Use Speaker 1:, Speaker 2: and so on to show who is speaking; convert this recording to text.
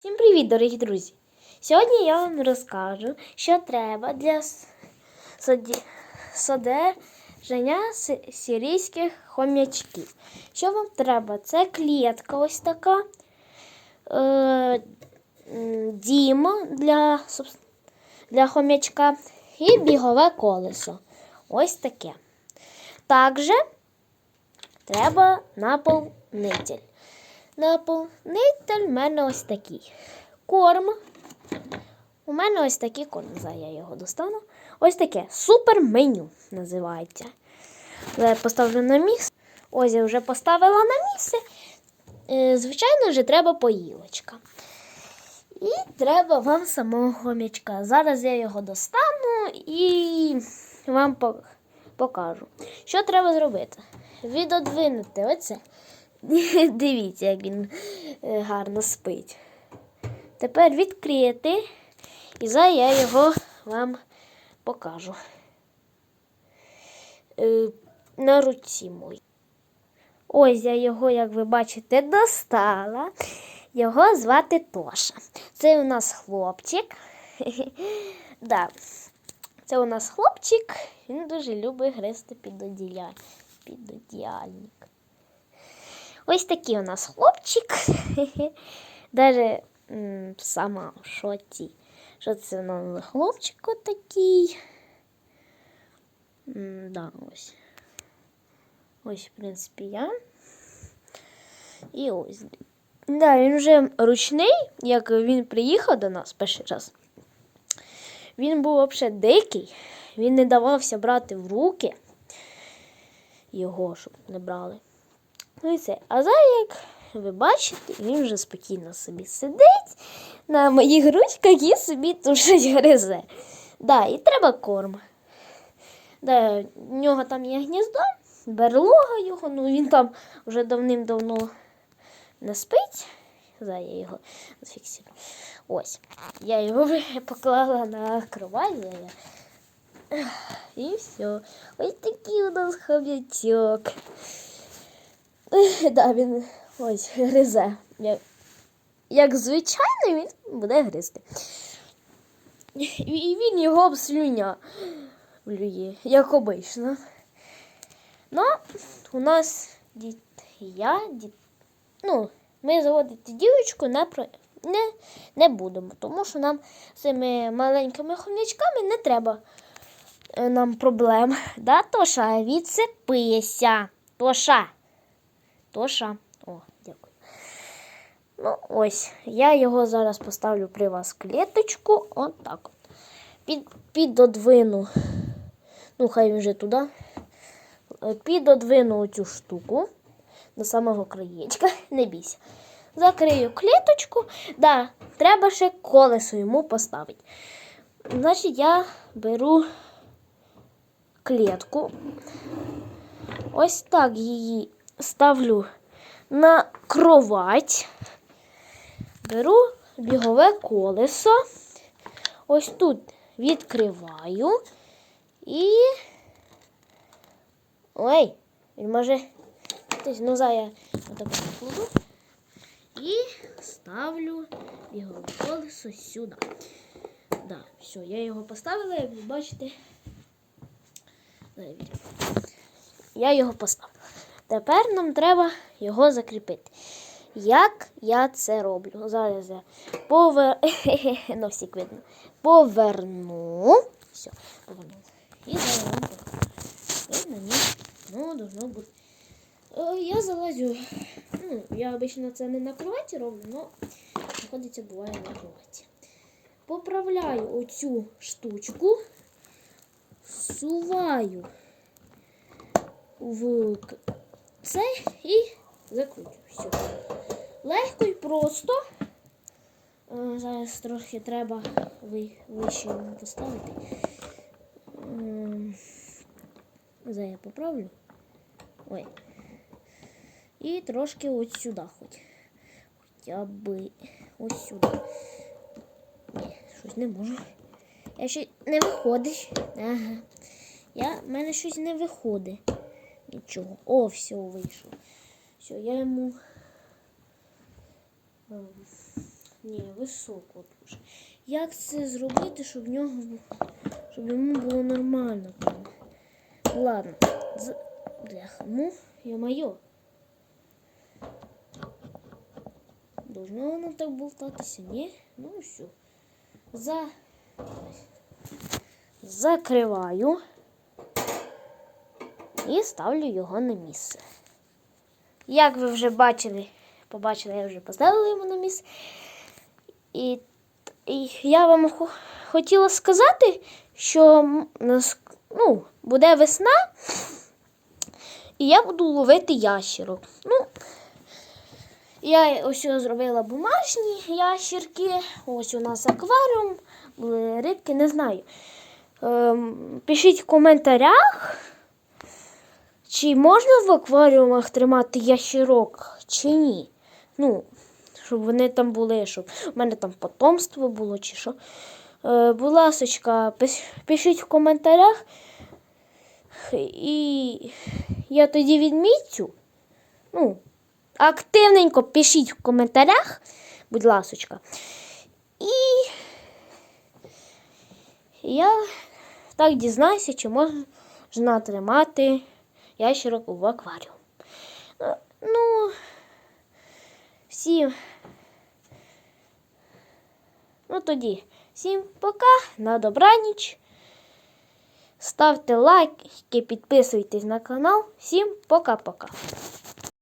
Speaker 1: Всім привіт, дорогі друзі! Сьогодні я вам розкажу, що треба для содержання сирійських хом'ячків. Що вам треба? Це клітка ось така, е, дім для, для хом'ячка і бігове колесо. Ось таке. Також треба наповнитель. Наповнитель в мене ось такий. Корм. У мене ось такий корм. Зараз я його достану. Ось таке супер меню називається. Зараз я поставлю на місце. Ось я вже поставила на місце. Е, Звичайно, вже треба поїлочка. І треба вам самого хомячка. Зараз я його достану і вам покажу. Що треба зробити? Відодвинути оце. Дивіться, як він е, гарно спить. Тепер відкрити, і зараз я його вам покажу. Е, На руці моїй. Ось я його, як ви бачите, достала. Його звати Тоша. Це у нас хлопчик. да. Це у нас хлопчик. Він дуже любить гризти під одіяль. Ось такий у нас хлопчик. Даже сама в шоці. Що це нас хлопчик отакий. Да, ось. Ось, в принципі, я. І ось. Да, він вже ручний, як він приїхав до нас перший раз. Він був взагалі дикий, він не давався брати в руки його, щоб не брали. Ну і це. А зараз, як ви бачите, він вже спокійно собі сидить на моїх ручках і собі тушить гризе. Да, і треба корм. Да, в нього там є гніздо, берлога його, ну він там вже давним-давно не спить. Зараз я його зафіксую. Ось. Я його поклала на кровать. І все. Ось такий у нас хом'ячок. Да, він ось гризе. Як, як звичайно, він буде гризти. І він його обслюня влює, як обично. Ну, у нас дід, я, дід, ну, ми заводити дівчинку не, про, не, не будемо, тому що нам з цими маленькими хомячками не треба е, нам проблем. Да, Тоша, відсипися. Тоша. Тоша. О, дякую. Ну, ось. Я його зараз поставлю при вас клеточку. От так от. Під, підодвину. Ну, хай він вже туди. Підодвину цю штуку до самого краєчка. Не бійся. Закрию клеточку. Да, треба ще колесо йому поставити. Значить, я беру клетку. Ось так її ставлю на кровать. Беру бігове колесо. Ось тут відкриваю і. Ой, він може. Ну, зараз я отак покладу. І ставлю бігове колесо сюди. Да, все, я його поставила, як ви бачите. Я його поставила. Тепер нам треба його закріпити. Як я це роблю? Зараз я повер... Носик видно. Поверну. Все, поверну. І покажу. І мені ну, должно бути. О, я залазю. Ну, я обично це не на кроваті роблю, але знаходиться буває на кроваті. Поправляю оцю штучку, суваю в це і закручую. Все. Легко і просто. Е, Зараз трохи треба вище поставити. Ем, Зараз я поправлю. Ой. І трошки от сюди хоч. Хоча би ось сюди. Ні, щось не можу. Я ще не виходить. Ага. Я, мене щось не виходить. Нічого. О, все, вийшло. Все, я йому ем, Ні, високо дуже. Як це зробити, щоб в нього щоб йому було нормально? Ладно. З... Бляха, ну, я-моє. Должно воно так болтатися, ні? Ну все. За... Закриваю і ставлю його на місце. Як ви вже бачили, побачили, я вже поставила його на місце. І, і я вам хотіла сказати, що ну, буде весна, і я буду ловити ящерок. Ну, я ось зробила бумажні ящерки. Ось у нас акваріум, були рибки, не знаю. Ем, пишіть в коментарях, чи можна в акваріумах тримати ящерок, чи ні. Ну, щоб вони там були, щоб в мене там потомство було, чи що. Е, будь ласочка, пишіть в коментарях. І я тоді відмітю. Ну, активненько пишіть в коментарях, будь ласочка. І я так дізнаюся, чи можна тримати ящерок в акваріум. Е, Ну, всім. Ну тоді, всім пока, на добраніч. Ставте лайки, підписуйтесь на канал. Всім пока-пока.